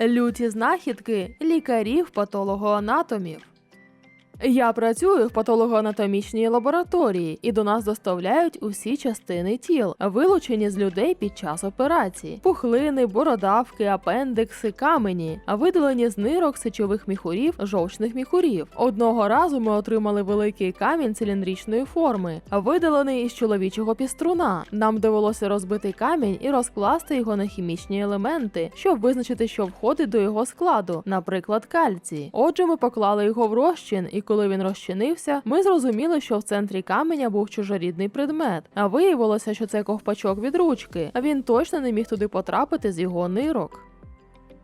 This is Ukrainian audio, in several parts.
Люті знахідки лікарів патологоанатомів. Я працюю в патологоанатомічній лабораторії, і до нас доставляють усі частини тіл, вилучені з людей під час операції: пухлини, бородавки, апендикси, камені, видалені з нирок, сечових міхурів, жовчних міхурів. Одного разу ми отримали великий камінь циліндричної форми, видалений із чоловічого піструна. Нам довелося розбити камінь і розкласти його на хімічні елементи, щоб визначити, що входить до його складу, наприклад, кальцій. Отже, ми поклали його в розчин, і коли він розчинився, ми зрозуміли, що в центрі каменя був чужорідний предмет. А виявилося, що це ковпачок від ручки, а він точно не міг туди потрапити з його нирок.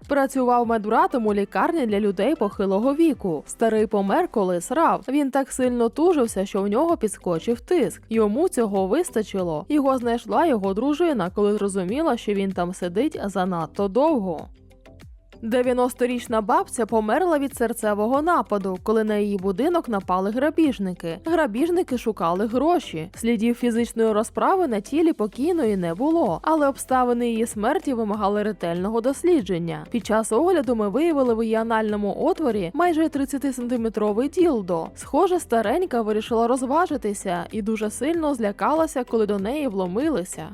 Працював медбратом у лікарні для людей похилого віку. Старий помер, коли срав. Він так сильно тужився, що в нього підскочив тиск. Йому цього вистачило. Його знайшла його дружина, коли зрозуміла, що він там сидить занадто довго. 90-річна бабця померла від серцевого нападу, коли на її будинок напали грабіжники. Грабіжники шукали гроші. Слідів фізичної розправи на тілі покійної не було, але обставини її смерті вимагали ретельного дослідження. Під час огляду ми виявили в її анальному отворі майже 30-сантиметровий ділдо. Схоже, старенька вирішила розважитися і дуже сильно злякалася, коли до неї вломилися.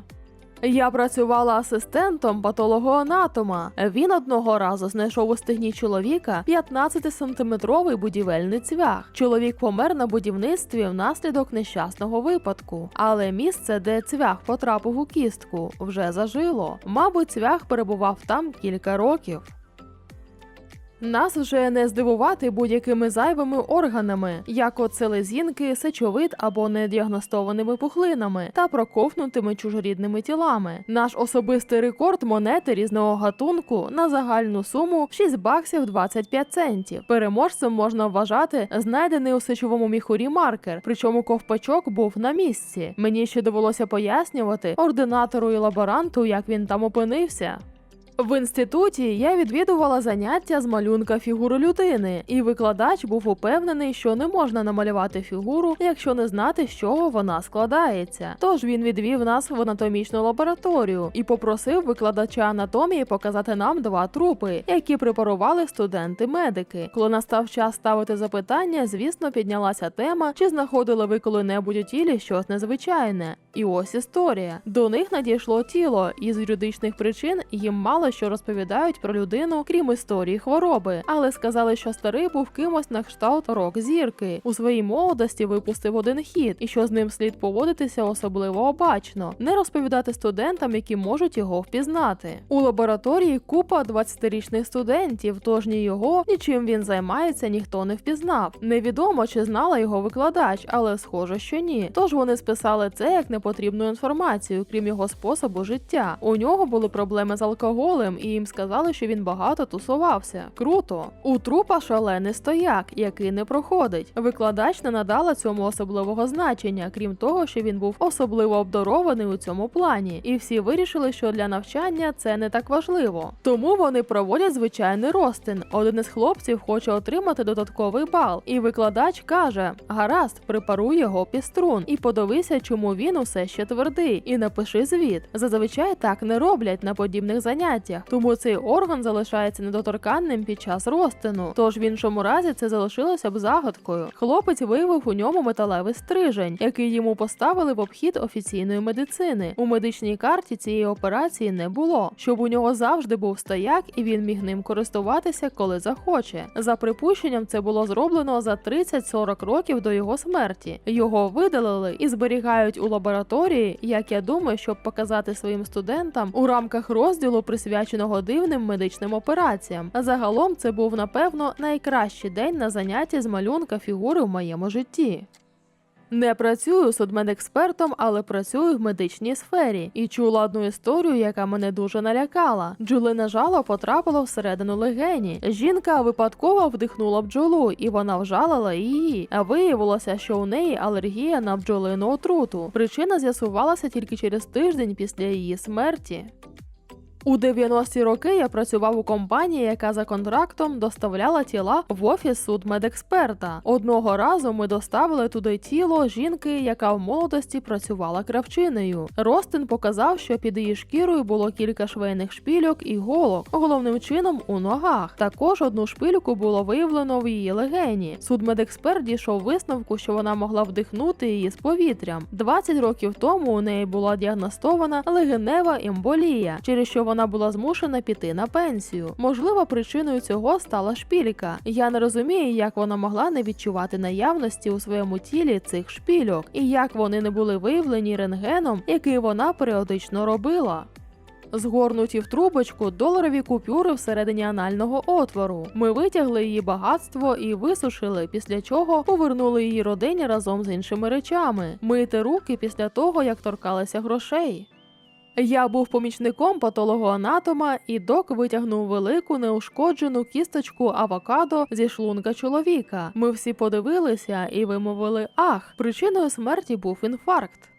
Я працювала асистентом патологоанатома. Він одного разу знайшов у стегні чоловіка 15-сантиметровий будівельний цвях. Чоловік помер на будівництві внаслідок нещасного випадку, але місце, де цвях потрапив у кістку, вже зажило. Мабуть, цвях перебував там кілька років. Нас вже не здивувати будь-якими зайвими органами, як от селезінки, сечовид або недіагностованими пухлинами та проковнутими чужорідними тілами. Наш особистий рекорд монети різного гатунку на загальну суму 6 баксів 25 центів. Переможцем можна вважати знайдений у сечовому міхурі маркер, причому ковпачок був на місці. Мені ще довелося пояснювати ординатору і лаборанту, як він там опинився. В інституті я відвідувала заняття з малюнка фігури людини, і викладач був упевнений, що не можна намалювати фігуру, якщо не знати, з чого вона складається. Тож він відвів нас в анатомічну лабораторію і попросив викладача анатомії показати нам два трупи, які препарували студенти-медики. Коли настав час ставити запитання, звісно, піднялася тема, чи знаходили ви коли-небудь у тілі щось незвичайне. І ось історія. До них надійшло тіло, і з юридичних причин їм мало що розповідають про людину, крім історії хвороби, але сказали, що старий був кимось на кшталт рок зірки. У своїй молодості випустив один хід, і що з ним слід поводитися особливо обачно, не розповідати студентам, які можуть його впізнати. У лабораторії купа 20-річних студентів, тож ні його, ні чим він займається, ніхто не впізнав. Невідомо, чи знала його викладач, але схоже, що ні. Тож вони списали це як непотрібну інформацію, крім його способу життя. У нього були проблеми з алкоголем, і їм сказали, що він багато тусувався. Круто. У трупа шалений стояк, який не проходить. Викладач не надала цьому особливого значення, крім того, що він був особливо обдарований у цьому плані, і всі вирішили, що для навчання це не так важливо. Тому вони проводять звичайний розтин. Один із хлопців хоче отримати додатковий бал, і викладач каже: Гаразд, припаруй його піструн і подивися, чому він усе ще твердий, і напиши звіт. Зазвичай так не роблять на подібних заняттях, тому цей орган залишається недоторканним під час розтину. Тож в іншому разі це залишилося б загадкою. Хлопець виявив у ньому металевий стрижень, який йому поставили в обхід офіційної медицини. У медичній карті цієї операції не було, щоб у нього завжди був стояк, і він міг ним користуватися, коли захоче. За припущенням, це було зроблено за 30-40 років до його смерті. Його видалили і зберігають у лабораторії, як я думаю, щоб показати своїм студентам у рамках розділу, присвяченого дивним медичним операціям. Загалом це був напевно найкращий день на занятті з малюнка фігури в моєму житті. Не працюю судмедекспертом, але працюю в медичній сфері і чула одну історію, яка мене дуже налякала. Бджолине жало потрапило всередину легені. Жінка випадково вдихнула бджолу, і вона вжалила її. А виявилося, що у неї алергія на бджолину отруту. Причина з'ясувалася тільки через тиждень після її смерті. У 90-ті роки я працював у компанії, яка за контрактом доставляла тіла в офіс судмедексперта. Одного разу ми доставили туди тіло жінки, яка в молодості працювала кравчинею. Ростин показав, що під її шкірою було кілька швейних шпільок і голок, головним чином у ногах. Також одну шпильку було виявлено в її легені. Судмедексперт дійшов висновку, що вона могла вдихнути її з повітрям. 20 років тому у неї була діагностована легенева емболія, через що вона була змушена піти на пенсію. Можливо, причиною цього стала шпілька. Я не розумію, як вона могла не відчувати наявності у своєму тілі цих шпільок, і як вони не були виявлені рентгеном, який вона періодично робила. Згорнуті в трубочку доларові купюри всередині анального отвору. Ми витягли її багатство і висушили, після чого повернули її родині разом з іншими речами. Мити руки після того, як торкалися грошей. Я був помічником патологоанатома, і док витягнув велику неушкоджену кісточку авокадо зі шлунка чоловіка. Ми всі подивилися і вимовили ах. Причиною смерті був інфаркт.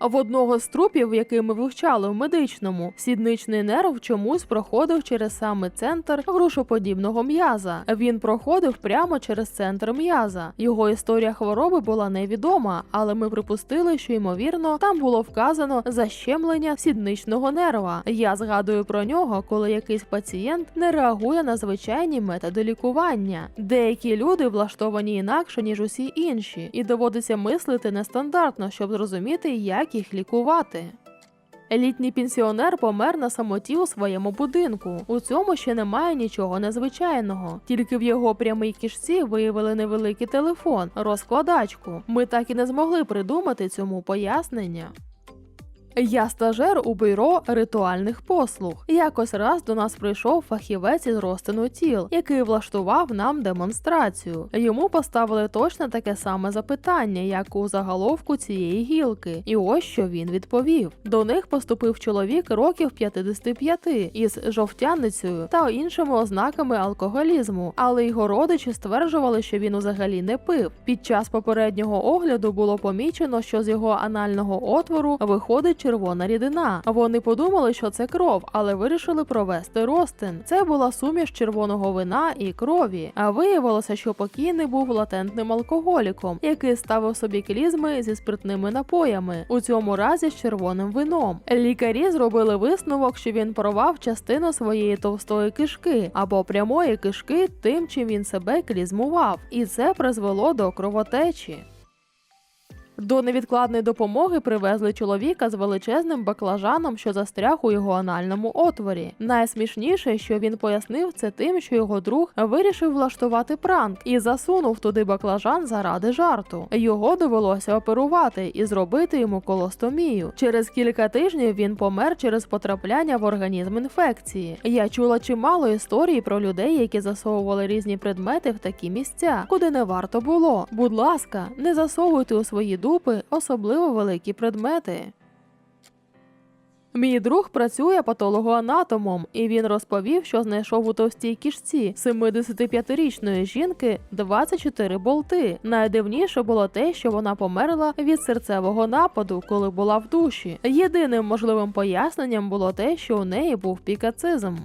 В одного з трупів, який ми вивчали в медичному, сідничний нерв чомусь проходив через саме центр грушоподібного м'яза. Він проходив прямо через центр м'яза. Його історія хвороби була невідома, але ми припустили, що ймовірно там було вказано защемлення сідничного нерва. Я згадую про нього, коли якийсь пацієнт не реагує на звичайні методи лікування. Деякі люди влаштовані інакше ніж усі інші, і доводиться мислити нестандартно, щоб зрозуміти, як їх лікувати. Літній пенсіонер помер на самоті у своєму будинку. У цьому ще немає нічого незвичайного. Тільки в його прямій кишці виявили невеликий телефон, розкладачку. Ми так і не змогли придумати цьому пояснення. Я стажер у бюро ритуальних послуг. Якось раз до нас прийшов фахівець із розтину тіл, який влаштував нам демонстрацію. Йому поставили точно таке саме запитання, як у заголовку цієї гілки. І ось що він відповів: до них поступив чоловік років 55 із жовтяницею та іншими ознаками алкоголізму, але його родичі стверджували, що він взагалі не пив. Під час попереднього огляду було помічено, що з його анального отвору виходить червона рідина. Вони подумали, що це кров, але вирішили провести розтин. Це була суміш червоного вина і крові. А виявилося, що покійний був латентним алкоголіком, який ставив собі клізми зі спиртними напоями, у цьому разі з червоним вином. Лікарі зробили висновок, що він порвав частину своєї товстої кишки або прямої кишки тим, чим він себе клізмував, і це призвело до кровотечі. До невідкладної допомоги привезли чоловіка з величезним баклажаном, що застряг у його анальному отворі. Найсмішніше, що він пояснив це тим, що його друг вирішив влаштувати пранк і засунув туди баклажан заради жарту. Його довелося оперувати і зробити йому колостомію. Через кілька тижнів він помер через потрапляння в організм інфекції. Я чула чимало історій про людей, які засовували різні предмети в такі місця, куди не варто було. Будь ласка, не засовуйте у свої дупи особливо великі предмети. Мій друг працює патологоанатомом, і він розповів, що знайшов у товстій кишці 75-річної жінки 24 болти. Найдивніше було те, що вона померла від серцевого нападу, коли була в душі. Єдиним можливим поясненням було те, що у неї був пікацизм.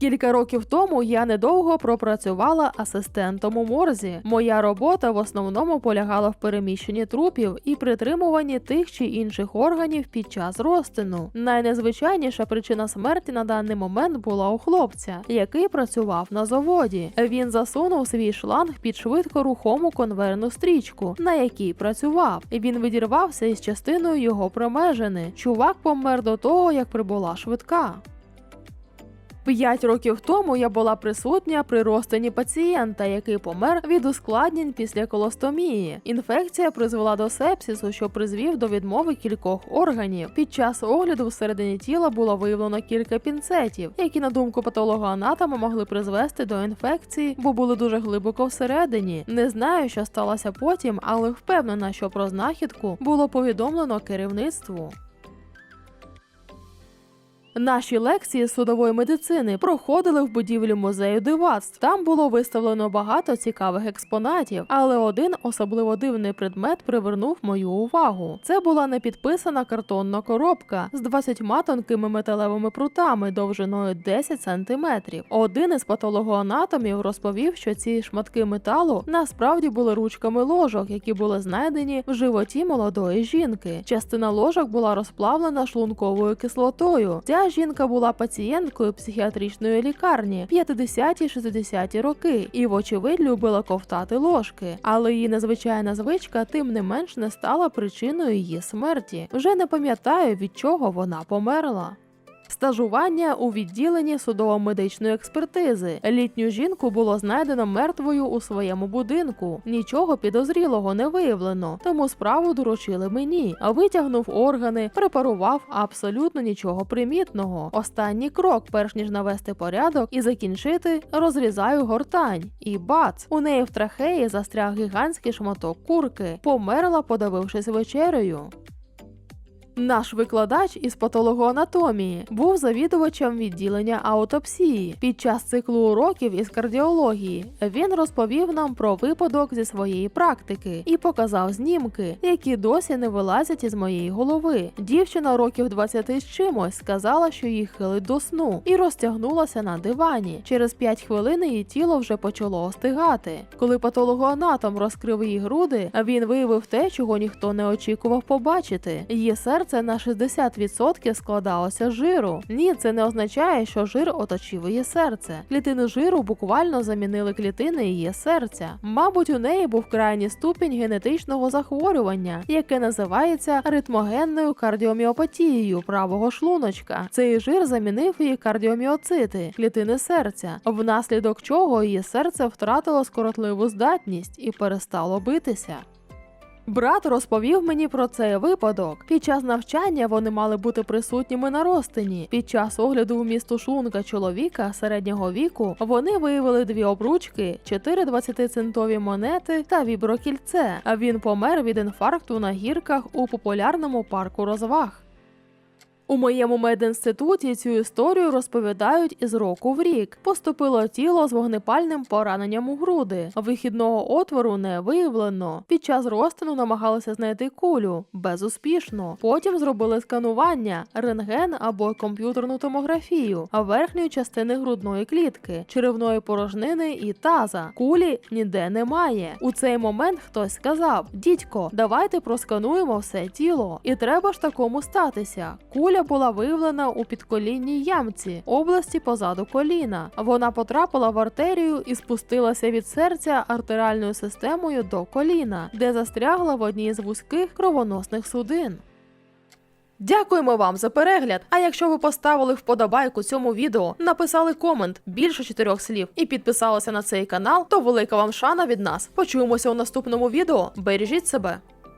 Кілька років тому я недовго пропрацювала асистентом у морзі. Моя робота в основному полягала в переміщенні трупів і притримуванні тих чи інших органів під час розтину. Найнезвичайніша причина смерті на даний момент була у хлопця, який працював на заводі. Він засунув свій шланг під швидкорухому конверну стрічку, на якій працював. Він відірвався із частиною його промежини. Чувак помер до того, як прибула швидка. П'ять років тому я була присутня при розтині пацієнта, який помер від ускладнень після колостомії. Інфекція призвела до сепсису, що призвів до відмови кількох органів. Під час огляду всередині тіла було виявлено кілька пінцетів, які, на думку патологоанатома, могли призвести до інфекції, бо були дуже глибоко всередині. Не знаю, що сталося потім, але впевнена, що про знахідку було повідомлено керівництву. Наші лекції судової медицини проходили в будівлі музею дивацтв. Там було виставлено багато цікавих експонатів, але один особливо дивний предмет привернув мою увагу. Це була непідписана картонна коробка з 20 тонкими металевими прутами довжиною 10 сантиметрів. Один із патологоанатомів розповів, що ці шматки металу насправді були ручками ложок, які були знайдені в животі молодої жінки. Частина ложок була розплавлена шлунковою кислотою. Ця жінка була пацієнткою психіатричної лікарні 50-60 роки і, вочевидь, любила ковтати ложки. Але її незвичайна звичка, тим не менш, не стала причиною її смерті. Вже не пам'ятаю, від чого вона померла. Стажування у відділенні судово-медичної експертизи. Літню жінку було знайдено мертвою у своєму будинку. Нічого підозрілого не виявлено, тому справу доручили мені. Витягнув органи, препарував абсолютно нічого примітного. Останній крок, перш ніж навести порядок і закінчити, розрізаю гортань. І бац! У неї в трахеї застряг гігантський шматок курки. Померла, подавившись вечерею. Наш викладач із патологоанатомії був завідувачем відділення аутопсії. Під час циклу уроків із кардіології він розповів нам про випадок зі своєї практики і показав знімки, які досі не вилазять із моєї голови. Дівчина років 20 з чимось сказала, що її хилить до сну, і розтягнулася на дивані. Через 5 хвилин її тіло вже почало остигати. Коли патологоанатом розкрив її груди, він виявив те, чого ніхто не очікував побачити. Її серце на 60% складалося з жиру. Ні, це не означає, що жир оточив її серце. Клітини жиру буквально замінили клітини її серця. Мабуть, у неї був крайній ступінь генетичного захворювання, яке називається ритмогенною кардіоміопатією правого шлуночка. Цей жир замінив її кардіоміоцити, клітини серця, внаслідок чого її серце втратило скоротливу здатність і перестало битися. Брат розповів мені про цей випадок. Під час навчання вони мали бути присутніми на розтині. Під час огляду в місту шлунка чоловіка середнього віку вони виявили дві обручки, чотири 20-центові монети та віброкільце. А він помер від інфаркту на гірках у популярному парку розваг. У моєму медінституті цю історію розповідають із року в рік. Поступило тіло з вогнепальним пораненням у груди. Вихідного отвору не виявлено. Під час розтину намагалися знайти кулю безуспішно. Потім зробили сканування, рентген або комп'ютерну томографію, а верхньої частини грудної клітки, черевної порожнини і таза. Кулі ніде немає. У цей момент хтось сказав: Дідько, давайте проскануємо все тіло. І треба ж такому статися. Куля була виявлена у підколінній ямці області позаду коліна. Вона потрапила в артерію і спустилася від серця артеріальною системою до коліна, де застрягла в одній з вузьких кровоносних судин. Дякуємо вам за перегляд. А якщо ви поставили вподобайку цьому відео, написали комент більше чотирьох слів і підписалися на цей канал, то велика вам шана від нас. Почуємося у наступному відео. Бережіть себе.